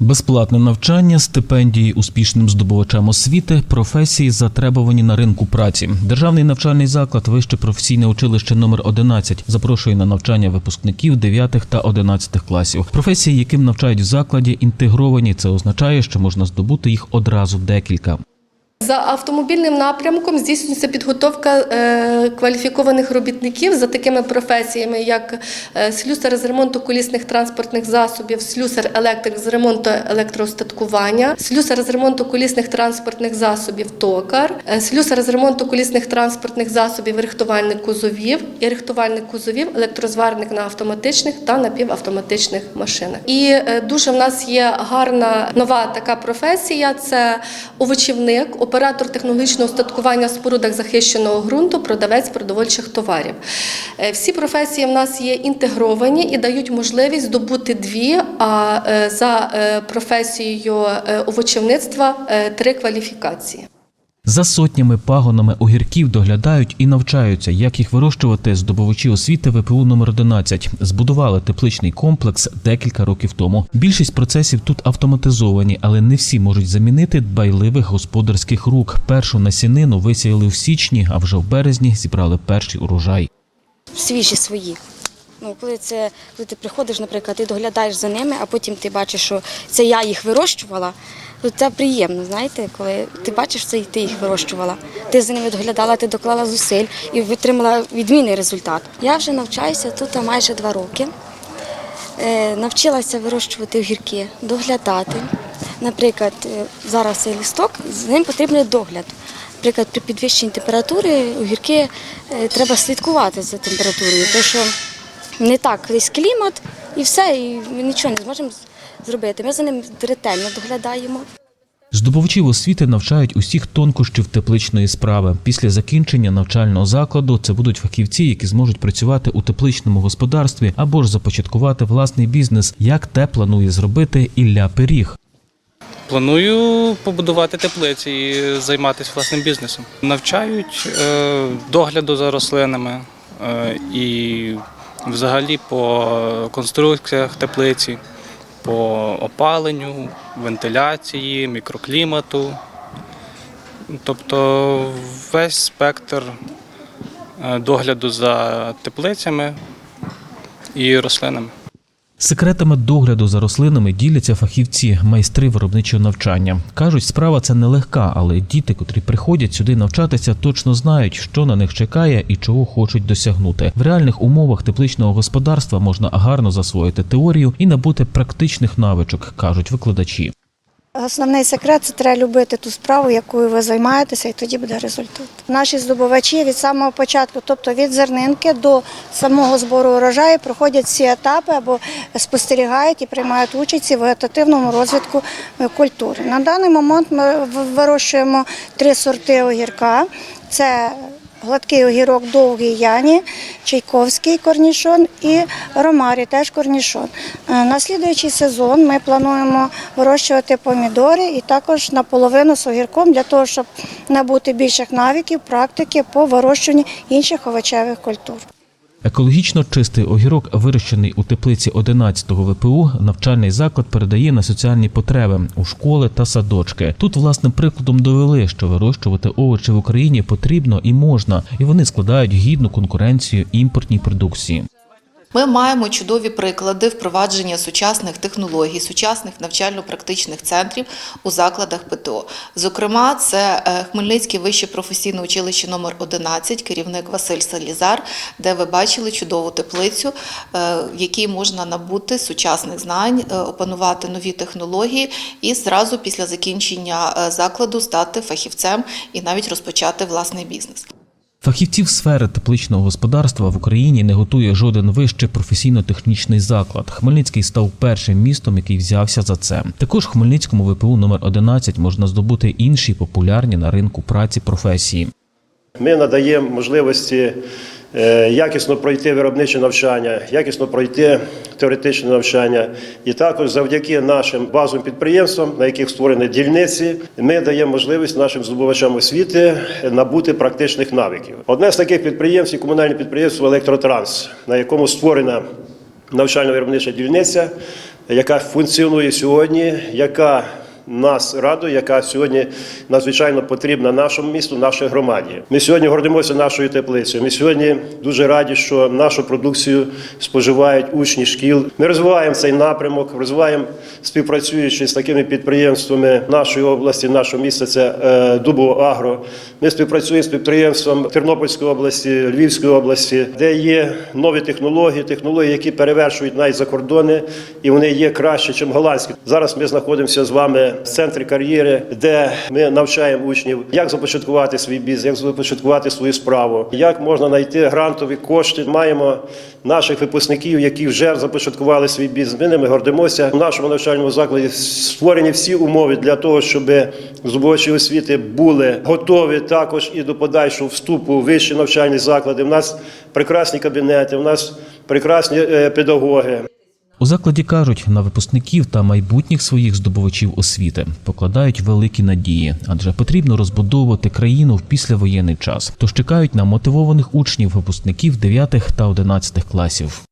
Безплатне навчання, стипендії успішним здобувачам освіти, професії затребувані на ринку праці. Державний навчальний заклад Вище професійне училище номер 11 запрошує на навчання випускників 9 та 11 класів. Професії, яким навчають в закладі, інтегровані. Це означає, що можна здобути їх одразу декілька. За автомобільним напрямком здійснюється підготовка е, кваліфікованих робітників за такими професіями, як е, слюсар з ремонту колісних транспортних засобів, слюсар електрик з ремонту електроостаткування, слюсар з ремонту колісних транспортних засобів токар, е, слюсар з ремонту колісних транспортних засобів, рихтувальник кузовів і рихтувальник кузовів, електрозварник на автоматичних та напівавтоматичних машинах. І дуже в нас є гарна нова така професія: це овочівник, оператор технологічного устаткування в спорудах захищеного ґрунту, продавець продовольчих товарів. Е, Всі професії в нас є інтегровані і дають можливість здобути дві, а е, за е, професією овочівництва три кваліфікації. За сотнями пагонами огірків доглядають і навчаються, як їх вирощувати здобувачі освіти ВПУ номер 11 Збудували тепличний комплекс декілька років тому. Більшість процесів тут автоматизовані, але не всі можуть замінити дбайливих господарських рук. Першу насінину висіяли в січні, а вже в березні зібрали перший урожай. свіжі свої. Ну, коли це коли ти приходиш, наприклад, ти доглядаєш за ними, а потім ти бачиш, що це я їх вирощувала, то це приємно, знаєте, коли ти бачиш це і ти їх вирощувала. Ти за ними доглядала, ти доклала зусиль і отримала відмінний результат. Я вже навчаюся тут майже два роки. Е, Навчилася вирощувати огірки, доглядати. Наприклад, е, зараз цей лісток, з ним потрібен догляд. Наприклад, при підвищенні температури огірки е, треба слідкувати за температурою, тому що не так десь клімат і все, і ми нічого не зможемо зробити. Ми за ним ретельно доглядаємо. Здобувачів освіти навчають усіх тонкощів тепличної справи. Після закінчення навчального закладу це будуть фахівці, які зможуть працювати у тепличному господарстві або ж започаткувати власний бізнес, як те планує зробити Ілля Пиріг. Планую побудувати теплиці і займатися власним бізнесом. Навчають е, догляду за рослинами е, і взагалі по конструкціях теплиці, по опаленню, вентиляції, мікроклімату. Тобто весь спектр е, догляду за теплицями і рослинами. Секретами догляду за рослинами діляться фахівці, майстри виробничого навчання. кажуть, справа це нелегка, але діти, котрі приходять сюди навчатися, точно знають, що на них чекає і чого хочуть досягнути. В реальних умовах тепличного господарства можна гарно засвоїти теорію і набути практичних навичок, кажуть викладачі. Основний секрет це треба любити ту справу, якою ви займаєтеся, і тоді буде результат. Наші здобувачі від самого початку, тобто від зернинки до самого збору урожаю, проходять всі етапи або спостерігають і приймають участь у вегетативному розвитку е, культури. На даний момент ми вирощуємо три сорти огірка. Це Гладкий огірок, довгий яні, чайковський корнішон і ромарі, теж корнішон. Наслідуючий сезон ми плануємо вирощувати помідори і також наполовину з огірком для того, щоб набути більших навиків, практики по вирощуванню інших овочевих культур. Екологічно чистий огірок, вирощений у теплиці 11-го ВПУ, навчальний заклад передає на соціальні потреби у школи та садочки. Тут власним прикладом довели, що вирощувати овочі в Україні потрібно і можна, і вони складають гідну конкуренцію імпортній продукції. Ми маємо чудові приклади впровадження сучасних технологій, сучасних навчально-практичних центрів у закладах ПТО. Зокрема, це е, Хмельницьке вище професійне училище номер 11 керівник Василь Салізар, де ви бачили чудову теплицю, е, в якій можна набути сучасних знань, е, опанувати нові технології і зразу після закінчення закладу стати фахівцем і навіть розпочати власний бізнес. Фахівців сфери тепличного господарства в Україні не готує жоден вищий професійно-технічний заклад. Хмельницький став першим містом, який взявся за це. Також в Хмельницькому ВПУ номер 11 можна здобути інші популярні на ринку праці професії. Ми надаємо можливості якісно пройти виробниче навчання, якісно пройти теоретичне навчання. І також завдяки нашим базовим підприємствам, на яких створені дільниці, ми даємо можливість нашим здобувачам освіти набути практичних навиків. Одне з таких підприємств є комунальне підприємство Електротранс, на якому створена навчально-виробнича дільниця. яка функціонує сьогодні, яка нас радує, яка сьогодні надзвичайно потрібна нашому місту, нашій громаді. Ми сьогодні гордимося нашою теплицею. Ми сьогодні дуже раді, що нашу продукцію споживають учні шкіл. Ми розвиваємо цей напрямок, розвиваємо співпрацюючи з такими підприємствами нашої області, нашого міста. Це е, Дубово Агро. Ми співпрацюємо з підприємством Тернопільської області, Львівської області, де є нові технології, технології, які перевершують навіть за кордони, і вони є краще, ніж голландські. Зараз ми знаходимося з вами в центрі кар'єри, де ми навчаємо учнів, як започаткувати свій бізнес, як започаткувати свою справу, як можна знайти грантові кошти. Маємо наших випускників, які вже започаткували свій бізнес. Ми ними гордимося. В нашому навчальному закладі створені всі умови для того, щоб здобувачі освіти були готові також і до подальшого вступу в вищі навчальні заклади. У нас прекрасні кабінети, у нас прекрасні е, педагоги. У закладі кажуть, на випускників та майбутніх своїх здобувачів освіти покладають великі надії, адже потрібно розбудовувати країну в післявоєнний час. Тож чекають на мотивованих учнів випускників 9 та 11 класів.